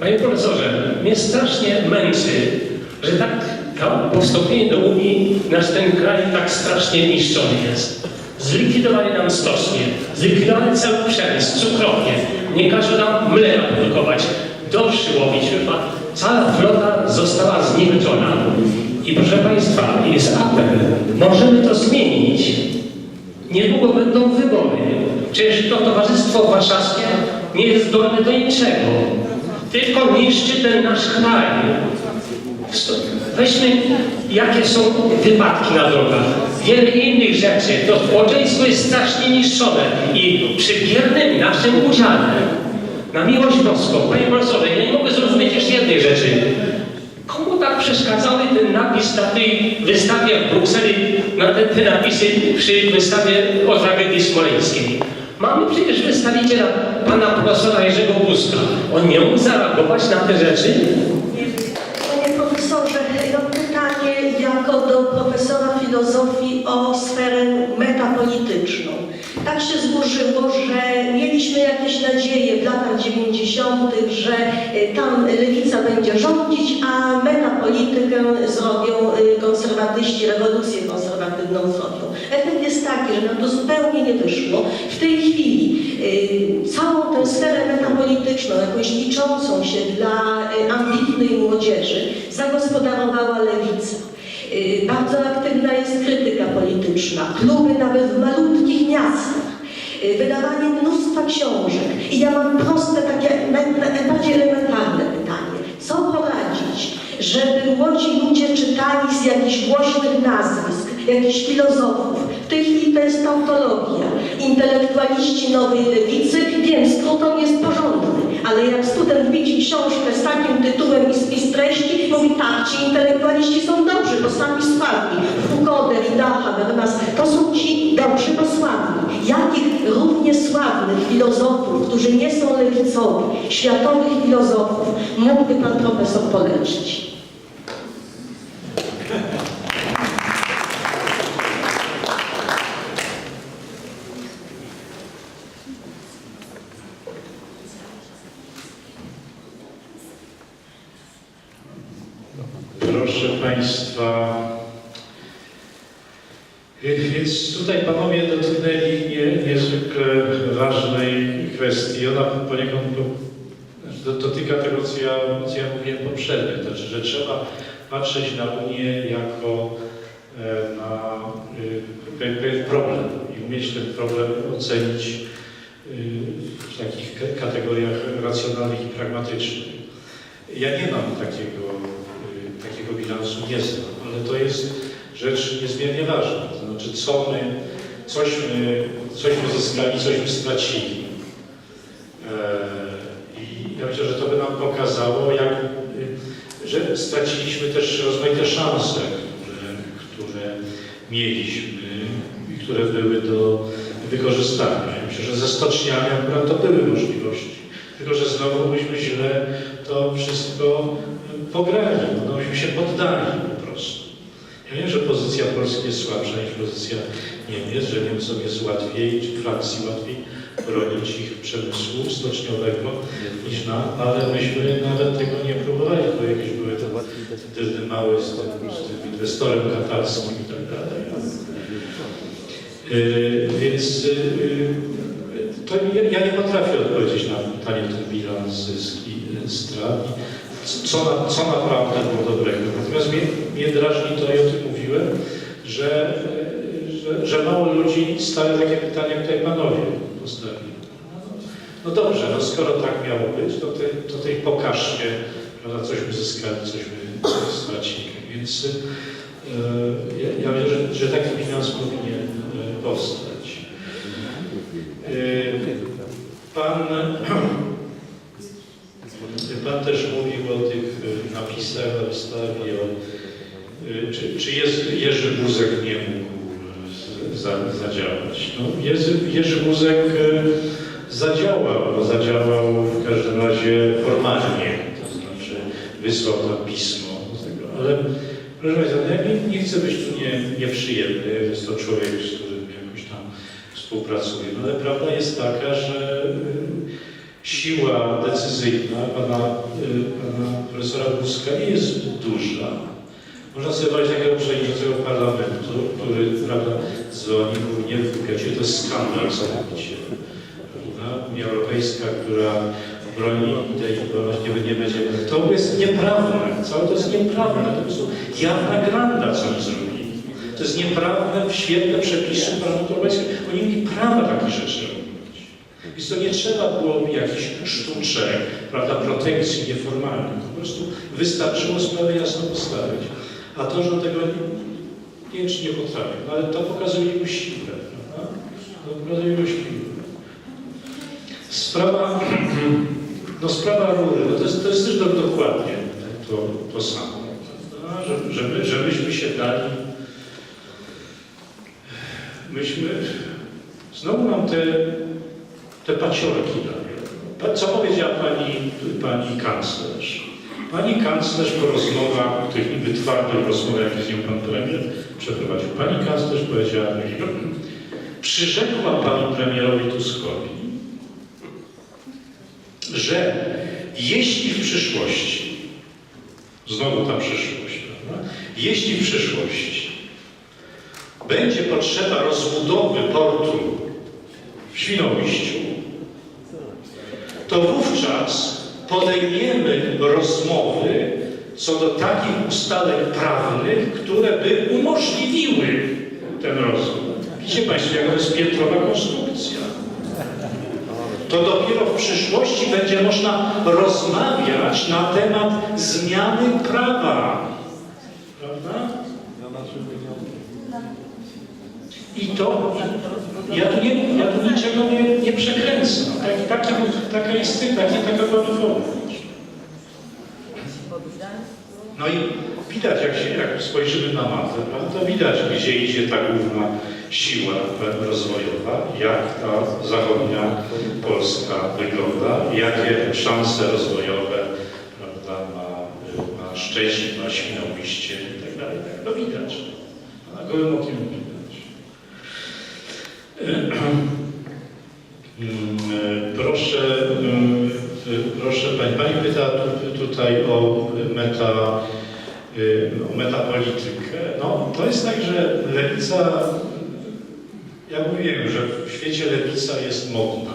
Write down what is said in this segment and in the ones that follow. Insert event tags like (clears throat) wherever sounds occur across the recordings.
Panie profesorze, mnie strasznie męczy, że tak po- wstąpieniu do Unii nasz ten kraj tak strasznie niszczony jest. Zlikwidowali nam stocznie, zlikwidowali cały przemysł, cukrownię, nie każą nam mleka produkować, dorszy łowić, cała flota została zniszczona. I proszę Państwa, jest apel, możemy to zmienić, Niedługo będą wybory. Przecież to Towarzystwo Warszawskie nie jest zdolne do niczego. Tylko niszczy ten nasz kraj. Weźmy, jakie są wypadki na drogach. Wiele innych rzeczy. To społeczeństwo jest strasznie niszczone i przy biernym naszym udziale. Na miłość boską. Panie profesorze, ja nie mogę zrozumieć jeszcze jednej rzeczy. Komu tak przeszkadzały ten napis na tej wystawie w Brukseli, na te, te napisy przy wystawie o tragedii smoleńskiej? Mamy przecież wystawiciela pana profesora Jerzego Buzka. On nie mógł zareagować na te rzeczy? Panie profesorze, ja pytanie jako do profesora filozofii o sferę metapolityczną. Tak się złożyło, że mieliśmy jakieś nadzieje w latach 90., że y, tam lewica będzie rządzić, a metapolitykę zrobią y, konserwatyści, rewolucję konserwatywną zrobią. Efekt jest taki, że nam to zupełnie nie wyszło. W tej chwili y, całą tę sferę metapolityczną, jakąś liczącą się dla y, ambitnej młodzieży, zagospodarowała lewica. Y, Bardzo aktywna jest krytyka polityczna, kluby nawet w malutkich miastach, wydawanie mnóstwa książek. I ja mam proste, takie najbardziej elementarne pytanie. Co poradzić, żeby młodzi ludzie czytali z jakichś głośnych nazwisk, jakichś filozofów? W tej chwili to jest tautologia. Intelektualiści nowej lewicy, wiem, skrót jest porządny, ale jak student widzi książkę z takim tytułem i spis treści, mówi tak, ci intelektualiści są dobrzy, bo sami sławni. Foucault, Derrida, Habermas, to są ci dobrzy, bo sławni. Jakich równie sławnych filozofów, którzy nie są lewicowi, światowych filozofów, mógłby pan profesor polecić? Proszę Państwa, więc tutaj Panowie dotknęli nie, niezwykle ważnej kwestii. Ona poniekąd do- dotyka tego, co ja, co ja mówiłem poprzednio, to znaczy, że trzeba patrzeć na Unię jako e, na pe- pewien problem i umieć ten problem ocenić e, w takich ka- kategoriach racjonalnych i pragmatycznych. Ja nie mam takiego, nie znam, ale to jest rzecz niezmiernie ważna. To znaczy, co my, cośmy, cośmy zyskali, cośmy stracili. E, I ja myślę, że to by nam pokazało, jak, że straciliśmy też rozmaite szanse, które, które mieliśmy i które były do wykorzystania. Ja myślę, że ze stoczniami akurat to były możliwości. Tylko, że znowu myśmy źle to wszystko pograli, no się poddali po prostu. Ja wiem, że pozycja Polski jest słabsza niż pozycja Niemiec, że Niemcom jest łatwiej, czy Francji łatwiej bronić ich przemysłu stoczniowego niż nam, ale myśmy nawet tego nie próbowali, bo jakieś były te dymy małe z tym, z inwestorem katarskim i tak dalej. Yy, Więc yy, to ja, ja nie potrafię odpowiedzieć na pytanie ten bilans zyski, strat, co, na, co naprawdę było dobrego. Natomiast mnie, mnie drażni to, i o tym mówiłem, że, że, że mało ludzi stawia takie pytania, tutaj panowie postawili. No dobrze, no skoro tak miało być, to, te, to tej pokażcie, prawda, cośmy zyskali, cośmy stracili. Więc yy, ja, ja myślę, że, że taki bilans powinien yy, powstać. Yy, Pan, (clears throat) pan też tych napisach na wystawie, o, yy, czy, czy jest, Jerzy Buzek nie mógł z- za, zadziałać. No, Jerzy, Jerzy Buzek yy, zadziałał, bo zadziałał w każdym razie formalnie, to znaczy wysłał tam pismo do tego, ale proszę Państwa, no ja nie, nie chcę być tu nie, nieprzyjemny, jest to człowiek, z którym jakoś tam współpracuję, no ale prawda jest taka, że siła decyzyjna pana, y, pana profesora Buzka nie jest zbyt duża. Można sobie wyobrazić takiego przewodniczącego parlamentu, który prawda, dzwoni, mówi nie wykupiacie, to jest skandal, co robicie. Unia Europejska, która broni idei wolności, nie, będzie. To jest nieprawne, całe to jest nieprawne, to po prostu jawna granda, co oni zrobili. To jest nieprawne w świetle przepisów Parlamentu Europejskiego. Oni mieli prawa takich rzeczy. Więc to nie trzeba było jakichś sztuczek, prawda, protekcji nieformalnych. Po prostu wystarczyło sprawę jasno postawić. A to, że tego nie, nie nie potrafił, no ale to pokazuje jego siłę. Prawda? To pokazuje jego siłę. Sprawa, (clears throat) no sprawa rury, no to jest, to jest też do- dokładnie to, to samo. Że- żeby, żebyśmy się dali, myśmy, znowu nam te, te paciorki. Pa- Co powiedziała pani, pani kanclerz? Pani kanclerz po rozmowach, tych niby twardych rozmowach, jakie z nią pan premier przeprowadził, pani kanclerz powiedziała, przyrzekła panu premierowi Tuskowi, że jeśli w przyszłości, znowu ta przyszłość, prawda? jeśli w przyszłości będzie potrzeba rozbudowy portu w Świnoujściu, to wówczas podejmiemy rozmowy co do takich ustaleń prawnych, które by umożliwiły ten rozwój. Widzicie Państwo, jaka to jest piętrowa konstrukcja to dopiero w przyszłości będzie można rozmawiać na temat zmiany prawa. Prawda? I to, ja tu, nie, ja tu niczego nie, nie przekręcam. Tak, taki, taka jest, taki, taka była. No i widać, jak, się, jak spojrzymy na mapę, prawda, to widać, gdzie idzie ta główna siła rozwojowa, jak ta zachodnia Polska wygląda, jakie szanse rozwojowe prawda, ma, ma Szczecin, ma Świnoujście i tak. Tak, to widać. Na gołym okiem Proszę, mm, proszę Pani, Pani pyta tu- tutaj o meta, o metapolitykę. No, to jest tak, że lewica, ja mówiłem, że w świecie lewica jest modna,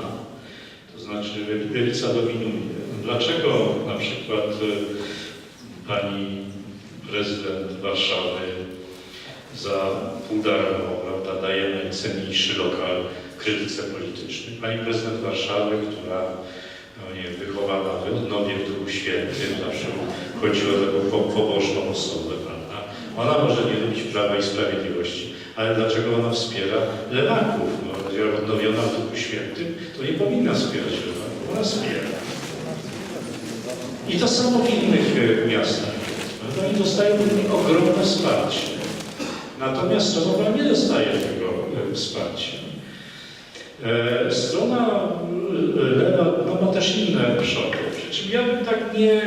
to znaczy le- lewica dominuje. Dlaczego na przykład y, Pani prezydent Warszawy za pół darmo, prawda, daje najcenniejszy lokal krytyce politycznej. Pani prezydent Warszawy, która no nie, wychowana w odnowie w Duchu Świętym, zawsze chodziła o taką po- pobożną osobę, prawda? Ona może nie lubić Prawa i Sprawiedliwości, ale dlaczego ona wspiera lewaków? No, odnowiona w Duchu Świętym, to nie powinna wspierać lewaków, ona wspiera. I to samo w innych e, miastach. prawda? Oni dostają ogromne wsparcie. Natomiast strona nie dostaje tego e, wsparcia. E, Strona e, lewa no, ma też inne przody. Przy czym ja bym tak nie,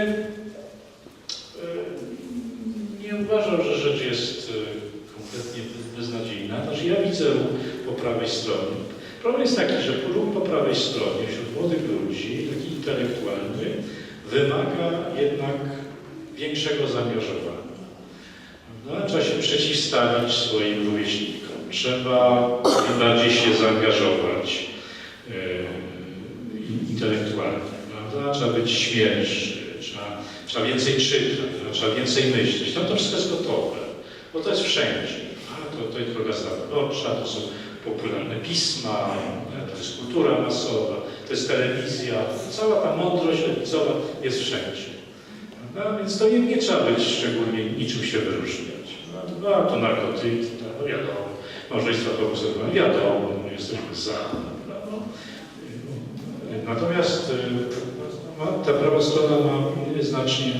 nie uważał, że rzecz jest kompletnie bez- beznadziejna. Znaczy ja widzę po prawej stronie. Problem jest taki, że ruch po prawej stronie wśród młodych ludzi, taki intelektualny, wymaga jednak większego zaangażowania. No, trzeba się przeciwstawić swoim rówieśnikom. Trzeba bardziej się zaangażować e, in- intelektualnie. Prawda? Trzeba być śmielszy, trzeba, trzeba więcej czytać, no, trzeba więcej myśleć. No to wszystko jest gotowe, bo to jest wszędzie. A, to, to jest Gazeta Wyborcza, to są popularne pisma, to jest kultura masowa, to jest telewizja. Cała ta mądrość lewicowa jest wszędzie. Więc to nie, nie trzeba być szczególnie niczym się wyróżniać. No, to, a, to narkotyki, to no, wiadomo, małżeństwa pobuzowane, wiadomo, no, jesteśmy za. No. Natomiast no, ta prawa strona ma znacznie,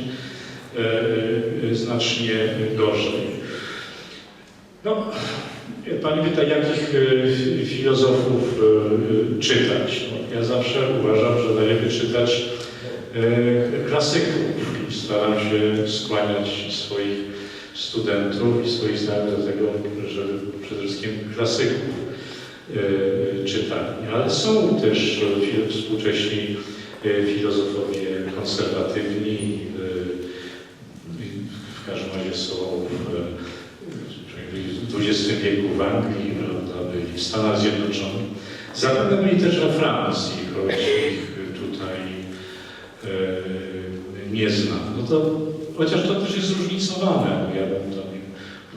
e, e, znacznie gorzej. No, Pani pyta, jakich e, filozofów e, czytać. No, ja zawsze uważam, że najlepiej czytać e, klasyków i staram się skłaniać swoich studentów i swoich znajomych do tego, żeby przede wszystkim klasyków e, czytali. Ale są też współcześni e, filozofowie konserwatywni, e, w każdym razie są w, XX wieku w Anglii, prawda, byli w Stanach Zjednoczonych. Zapewne byli też we Francji, choć ich tutaj nie znam. No to, chociaż to też jest zróżnicowane. Ja bym to nie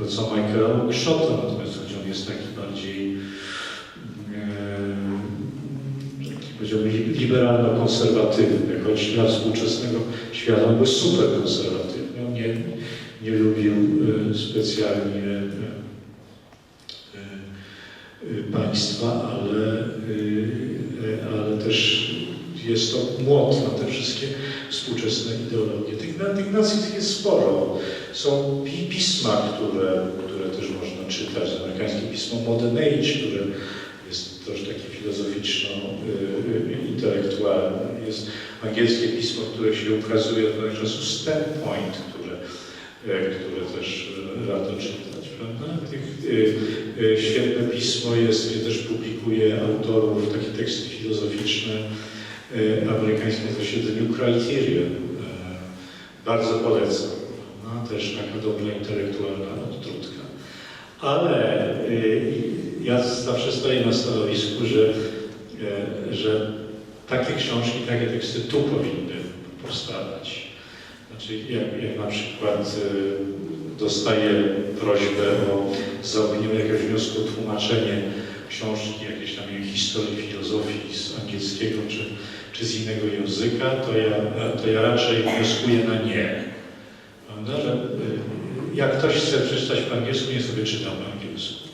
co Michaela Oakeshota, natomiast choć on jest taki bardziej e, liberalno-konserwatywny, choć dla współczesnego świata on był super konserwatywny. On nie, nie lubił e, specjalnie e, państwa, ale, ale też jest to młot na te wszystkie współczesne ideologie. Tych, tych nacji jest sporo. Są pi- pisma, które, które też można czytać. Amerykańskie pismo Modern Age, które jest też takie filozoficzno-intelektualne. Jest angielskie pismo, które się ukazuje od czasu Standpoint, które, e, które też warto czytać. Prawda? Świetne pismo jest, gdzie też publikuje autorów, takie teksty filozoficzne się The New Criterion. E, Bardzo polecam. No, też taka dobra intelektualna odtrutka. Ale y, ja zawsze stoję na stanowisku, że, że takie książki, takie teksty tu powinny powstawać. Znaczy, jak, jak na przykład y, dostaję prośbę o zaopiniowanie jakiegoś wniosku o tłumaczenie książki, jakiejś tam historii filozofii z angielskiego czy, czy z innego języka, to ja, to ja raczej wnioskuję na nie. Prawda? Że, y, jak ktoś chce przeczytać po angielsku, nie sobie czyta po angielsku.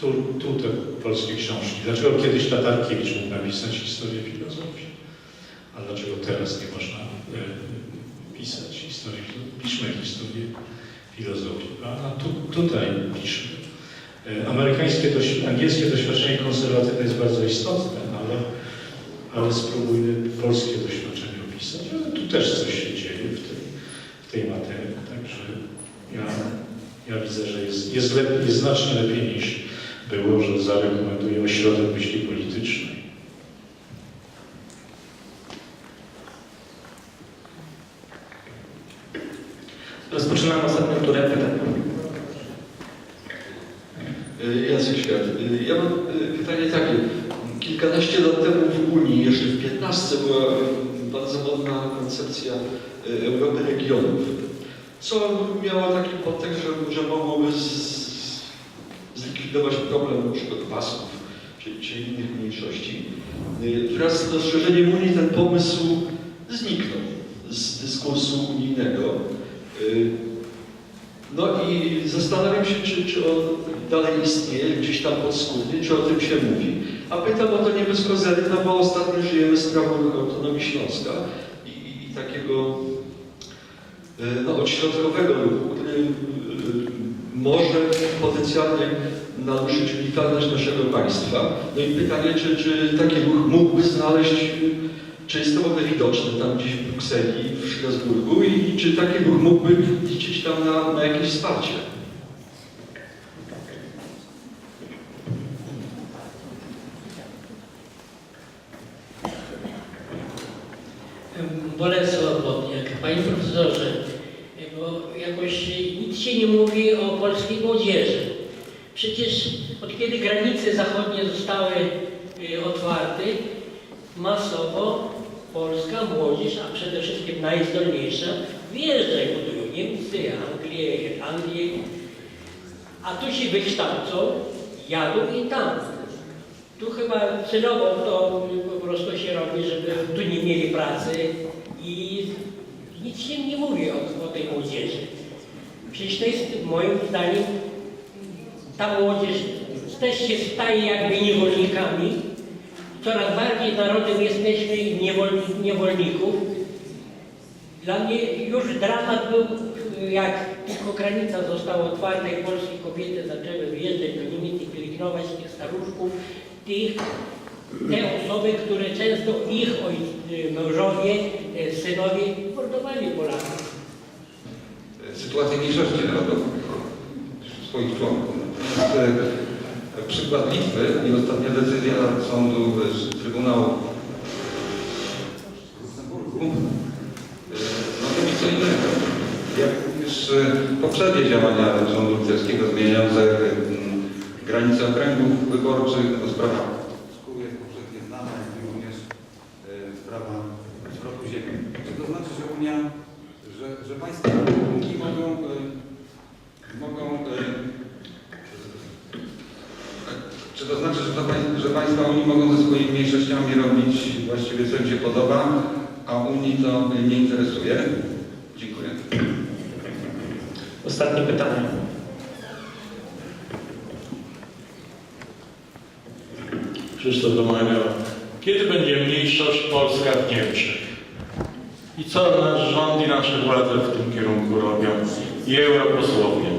Tu, tu te polskie książki. Dlaczego kiedyś Tatarkiewicz mógł napisać historię filozofii? A dlaczego teraz nie można y, pisać historii? Piszmy historię filozofii. A tu, tutaj piszmy. Y, Amerykańskie, doś- angielskie doświadczenie konserwatywne jest bardzo istotne, ale, spróbujmy polskie doświadczenie opisać. Ale tu też coś się dzieje w tej, w tej materii. Także ja, ja widzę, że jest, jest, lepiej, jest znacznie lepiej niż było, że zarekomenduję ośrodek myśli politycznej. Rozpoczynamy ostatnią turę pytań. Y, Jacek Świat. Y, Ja mam y, pytanie takie. Kilkanaście lat temu w Unii, jeszcze w 15 była y, bardzo modna koncepcja y, Europy regionów, co miało taki podtekst, że, że mogłoby z, zlikwidować problem przykład pasków czy, czy innych mniejszości. Y, Wraz z rozszerzeniem Unii ten pomysł zniknął z dyskursu unijnego. Y, no i zastanawiam się, czy, czy on dalej istnieje, gdzieś tam podskórnie, czy o tym się mówi. A pytam o to nie bez kozery, no bo ostatnio żyjemy sprawą autonomii Śląska i, i, i takiego e, no, odśrodkowego ruchu, który e, może potencjalnie naruszyć unikalność naszego państwa. No i pytanie, czy, czy taki ruch mógłby znaleźć, czy jest to w ogóle widoczne tam gdzieś w Brukseli, w Strasburgu i czy taki ruch mógłby liczyć tam na, na jakieś wsparcie? Bolesław Wodniak. Panie profesorze, bo jakoś nic się nie mówi o polskiej młodzieży. Przecież od kiedy granice zachodnie zostały y, otwarte, masowo polska młodzież, a przede wszystkim najzdolniejsza, wyjeżdża i budują Niemcy, Anglię, Anglię, a tu się wykształcą, jadą i tam. Tu chyba celowo to po prostu się robi, żeby tu nie mieli pracy i nic się nie mówi o, o tej młodzieży. Przecież to jest moim zdaniem ta młodzież też się staje jakby niewolnikami. Coraz bardziej narodem jesteśmy niewolni, niewolników. Dla mnie już dramat był, jak tylko granica została otwarta i polskie kobiety zaczęły wyjeżdżać do Niemiec i pielęgnować tych staruszków, tych, te osoby, które często ich oj- mężowie, e, synowie mordowali Polaków. sytuację mniejszości narodowych, swoich członków. Przykład Litwy i ostatnia decyzja sądu Trybunału też e, poprzednie działania rządu litewskiego zmieniające mm, granice okręgów wyborczych, no, sprawa szkół jest powszechnie znana, jak i również e, sprawa zwrotu ziemi. Czy to znaczy, że Unia, że, że państwa Unii mogą, e, mogą e, czy to znaczy, że, to, pań- że państwa Unii mogą ze swoimi mniejszościami robić właściwie co im się podoba, a Unii to nie interesuje? Dziękuję. Ostatnie pytanie. Krzysztof Domagała. Kiedy będzie mniejszość Polska w Niemczech? I co nasz rząd i nasze władze w tym kierunku robią? I europosłowie.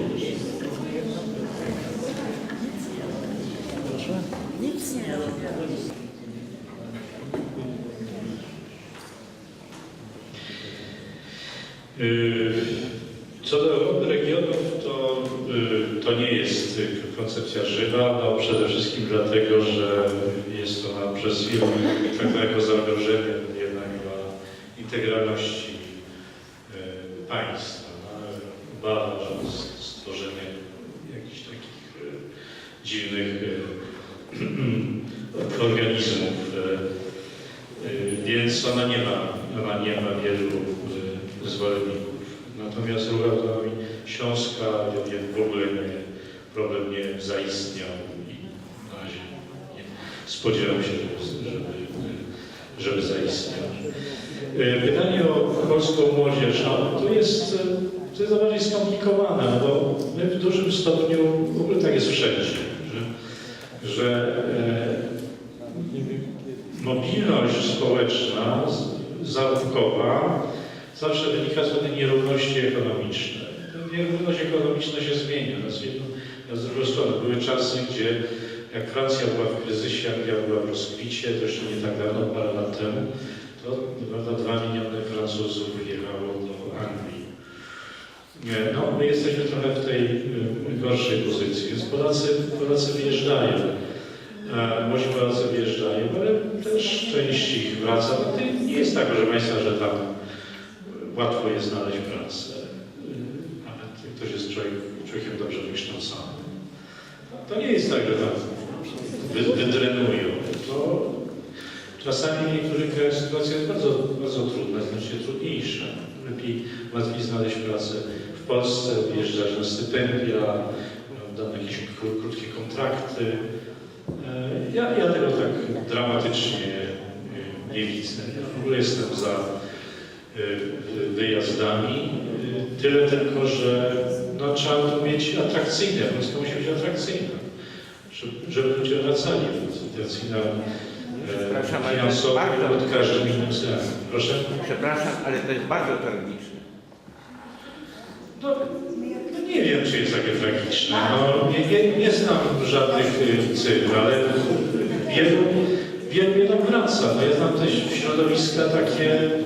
Y, Co do Europy regionów, to, y, to nie jest koncepcja żywa, no przede wszystkim dlatego, że jest ona przez wielu traktowana jako zagrożenie jednak dla integralności y, państwa. No, Obawa, że s- stworzenie jakichś takich y, dziwnych y, organizmów. y, y, Więc ona nie ma, ona nie ma wielu y, zwolenników. Natomiast ruch autonomii Śląska nie, w ogóle nie, problem nie zaistniał i na razie nie spodziewam się, żeby, żeby, zaistniał. Y, Pytanie o polską młodzież, no, to jest, y, to jest bardziej skomplikowane, bo my w dużym stopniu, w ogóle tak jest wszędzie, że, że e, mobilność społeczna, z- zarobkowa zawsze wynika z pewnej nierówności ekonomicznej. Ta nierówność ekonomiczna się zmienia w drugą stronę. Były czasy, gdzie jak Francja była w kryzysie, Anglia była w rozkwicie, to jeszcze nie tak dawno, parę lat temu, to prawda, dwa miliony Francuzów wyjechało do Anglii. No, my jesteśmy trochę w tej y, gorszej pozycji, więc Polacy, Polacy wyjeżdżają. E, Młodzi Polacy wyjeżdżają, ale też część ich wraca. No, nie jest tak, proszę Państwa, że tam łatwo jest znaleźć pracę. Nawet ktoś jest człowiek, człowiekiem dobrze wykształconym. To nie jest tak, że tam wydrenują. To czasami w niektórych krajach sytuacja jest bardzo, bardzo trudna, znacznie trudniejsza. Lepiej, łatwiej znaleźć pracę w Polsce, wyjeżdżać na stypendia, prawda, na jakieś kró- krótkie kontrakty. E, Ja, ja tego tak dramatycznie e, nie widzę. Ja w ogóle jestem za e, wyjazdami. Tyle tylko, że no, trzeba to mieć atrakcyjne. Polska musi być atrakcyjna, żeby, ludzie wracali. Atrakcyjna e, Przepraszam, ale to jest bardzo- pod każdym innym względem. Proszę? Przepraszam, ale to jest bardzo tragiczne. No, no nie wiem, czy jest takie tragiczne. No, nie, nie, nie znam żadnych y, cyfr, ale wielu, wielu jednak wraca. No, ja znam też środowiska takie y,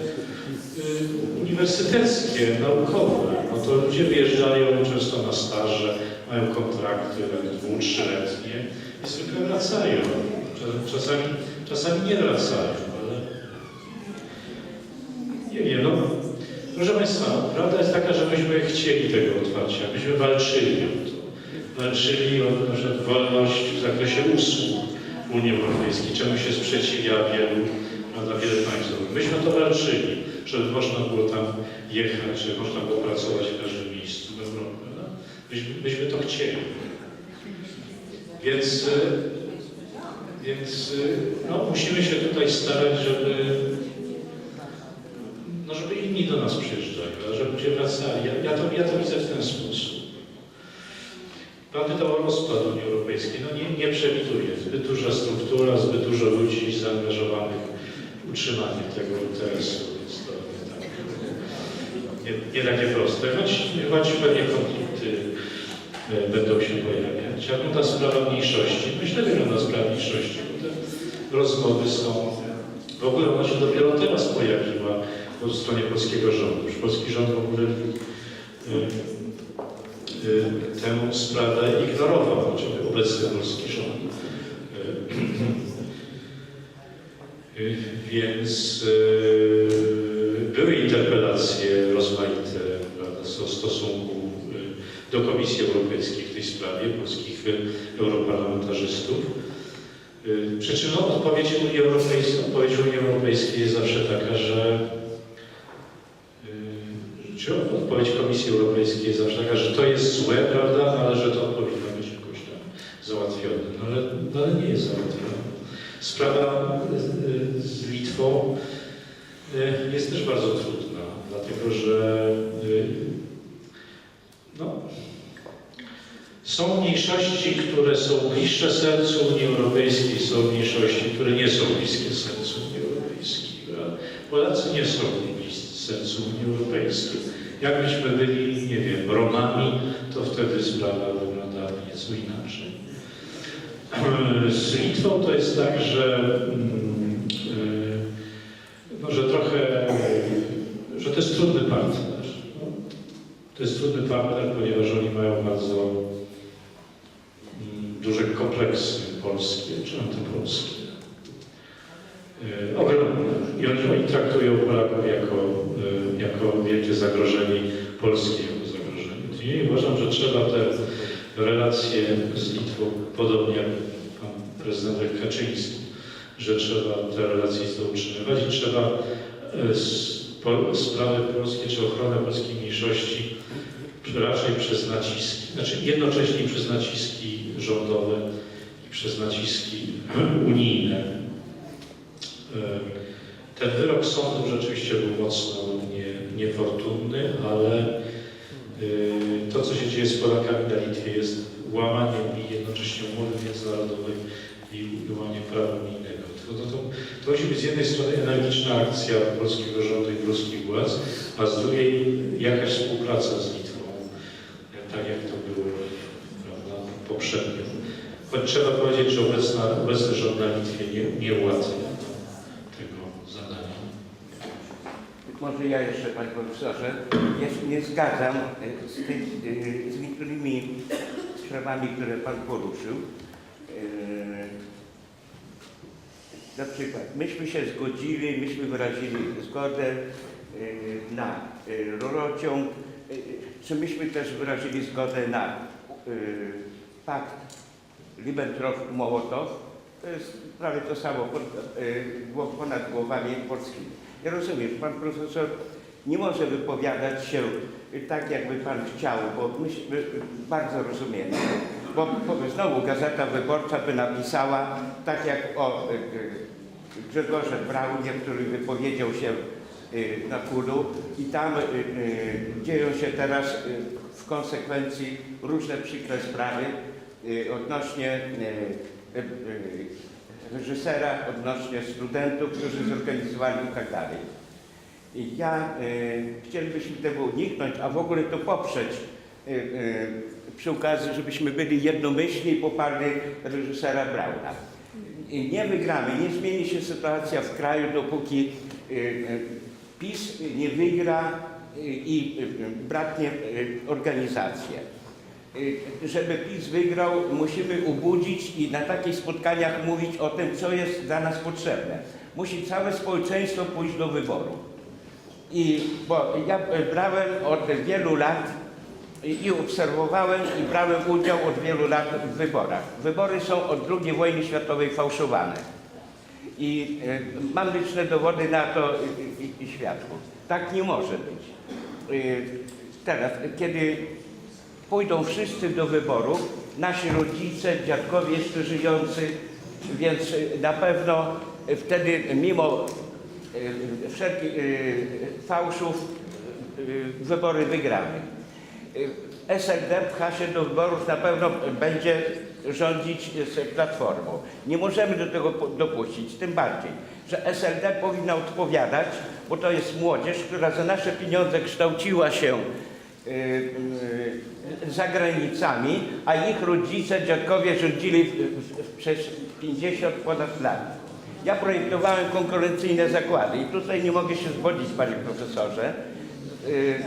uniwersyteckie, naukowe. No to ludzie wyjeżdżają często na staże, mają kontrakty nawet dwu, trzyletnie i zwykle wracają. Czas- Czasami, czasami nie wracają, ale nie wiem, no Proszę Państwa, prawda jest taka, że myśmy chcieli tego otwarcia, myśmy walczyli o to. Walczyli o na przykład wolność w zakresie usług Unii Europejskiej, czemu się sprzeciwia wielu, prawda, wiele państw. Myśmy to walczyli, żeby można było tam jechać, żeby można było pracować w każdym miejscu w Europie. No? Myśmy, myśmy to chcieli. Więc, e, więc e, no, musimy się tutaj starać, żeby no żeby inni do nas przyjeżdżali, żeby ludzie wracali. Ja, ja, to, ja to widzę w ten sposób. Plany to rozpad Unii Europejskiej no nie, nie przewiduje. Zbyt duża struktura, zbyt dużo ludzi zaangażowanych w utrzymanie tego interesu, więc to nie, tak, nie, nie takie proste. Choć, choć pewnie konflikty e, będą się pojawiać. Jak ta sprawa mniejszości, myślę, że wygląda sprawa mniejszości, bo te rozmowy są, w ogóle ona się dopiero teraz pojawiła po stronie polskiego rządu. Już polski rząd w ogóle y, y, tę sprawę ignorował, chociażby obecny polski rząd. Y, Więc były interpelacje rozmaite prawda, w stosunku do Komisji Europejskiej w tej sprawie, polskich y, europarlamentarzystów. Przy czym no, odpowiedź Unii Europejskiej, odpowiedź Unii Europejskiej jest zawsze taka, że y, czy odpowiedź Komisji Europejskiej jest zawsze taka, że to jest złe, prawda, no, ale że to powinno być jakoś tam załatwione. No, ale, no, ale nie jest załatwione. Sprawa z Litwą jest też bardzo trudna, dlatego że y, no, są mniejszości, które są bliższe sercu Unii Europejskiej, są mniejszości, które nie są bliskie sercu Unii Europejskiej. Polacy nie są bliscy sercu Unii Europejskiej. Jakbyśmy byli, nie wiem, Romami, to wtedy sprawa wyglądałaby nieco inaczej. Z Litwą to jest tak, że, mm, y, no, że trochę, że to jest trudny partner. To jest trudny partner, ponieważ oni mają bardzo mm, duże kompleksy polskie czy antypolskie. Y, Ogromne. I oni, oni traktują Polaków jako, y, jako wielkie zagrożenie, Polski jako zagrożenie. Uważam, że trzeba te relacje z Litwą, podobnie jak pan prezydent Kaczyński, że trzeba te relacje utrzymywać i trzeba po- sprawy polskie czy ochronę polskiej mniejszości raczej przez naciski, znaczy jednocześnie przez naciski rządowe i przez naciski unijne. Ten wyrok sądu rzeczywiście był mocno nie, niefortunny, ale y, to, co się dzieje z Polakami na Litwie jest łamaniem i jednocześnie umowy międzynarodowej i łamaniem prawa unijnego. To, to, to, to musi być z jednej strony energiczna akcja polskiego rządu i polskich władz, a z drugiej jakaś współpraca z Litwą, tak jak to było prawda, poprzednio. Choć trzeba powiedzieć, że obecna, obecny rząd na Litwie nie, nie ułatwia tego zadania. Może ja jeszcze, panie profesorze, ja nie zgadzam e, z, e, z niektórymi sprawami, które pan poruszył. E, Na przykład, myśmy się zgodzili, myśmy wyrazili zgodę e, na rurociąg, czy myśmy też wyrazili zgodę na pakt Ribbentrop-Mołotow, to jest prawie to samo ponad głowami polskimi. Ja rozumiem, pan profesor nie może wypowiadać się tak, jakby pan chciał, bo myśmy bardzo rozumiemy. Bo, bo znowu Gazeta Wyborcza by napisała, tak jak o e, e, Grzegorze Braunie, który wypowiedział się e, na kulu i tam dzieją się teraz w konsekwencji różne przykre sprawy odnośnie reżysera, odnośnie studentów, którzy zorganizowali i tak dalej. I Ja e, chcielibyśmy tego uniknąć, a w ogóle to poprzeć e, przy okazji, żebyśmy byli jednomyślni i poparli reżysera Brauna. I nie wygramy, nie zmieni się sytuacja w kraju, dopóki PiS nie wygra i braknie organizację. Y, żeby PiS wygrał, musimy ubudzić i na takich spotkaniach mówić o tym, co jest dla nas potrzebne. Musi całe społeczeństwo pójść do wyboru. I bo ja y, brałem od wielu lat i obserwowałem i brałem udział od wielu lat w wyborach. Wybory są od II wojny światowej fałszowane. I y, mam liczne dowody na to i, i, i świadków. Tak nie może być. Y, teraz, kiedy pójdą wszyscy do wyborów, nasi rodzice, dziadkowie jeszcze żyjący, więc y, na pewno y, wtedy mimo y, wszelkich fałszów wybory wygramy. SLD pcha się do wyborów, na pewno będzie rządzić z Platformą. Nie możemy do tego dopuścić, tym bardziej, że SLD powinna odpowiadać, bo to jest młodzież, która za nasze pieniądze kształciła się za granicami, a ich rodzice, dziadkowie rządzili przez 50 ponad lat. Ja projektowałem konkurencyjne zakłady i tutaj nie mogę się zgodzić, panie profesorze, y,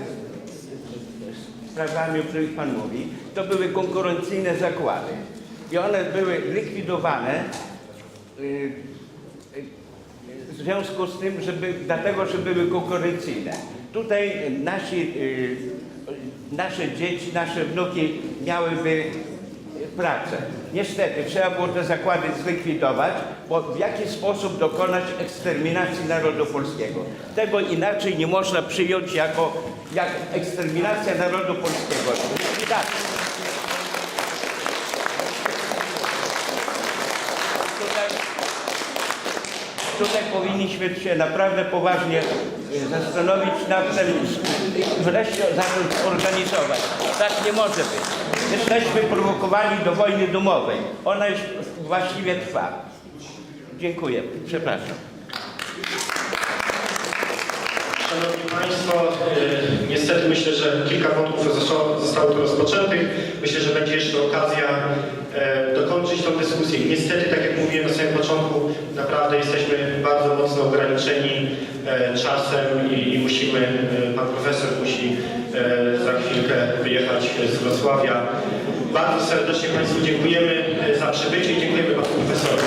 z sprawami, o których pan mówi. To były konkurencyjne zakłady i one były likwidowane y, y, w związku z tym, żeby, dlatego, że były konkurencyjne. Tutaj nasi y, nasze dzieci, nasze wnuki miałyby pracę. Niestety trzeba było te zakłady zlikwidować, bo w jaki sposób dokonać eksterminacji narodu polskiego. Tego inaczej nie można przyjąć jako jak eksterminacja narodu polskiego. Likwidacja. Tutaj, tutaj powinniśmy się naprawdę poważnie zastanowić nad tym, wreszcie zacząć organizować. Tak nie może być. Jesteśmy prowokowani do wojny domowej. Ona już właściwie trwa. Dziękuję. Przepraszam. Szanowni Państwo, y, niestety myślę, że kilka wątków zostało, tu rozpoczętych. Myślę, że będzie jeszcze okazja e, dokończyć tę dyskusję. Niestety, tak jak mówiłem na samym początku, naprawdę jesteśmy bardzo mocno ograniczeni e, czasem i, i musimy, e, pan profesor musi za chwilkę wyjechać z Wrocławia. Bardzo serdecznie Państwu dziękujemy za przybycie i dziękujemy panu profesorowi.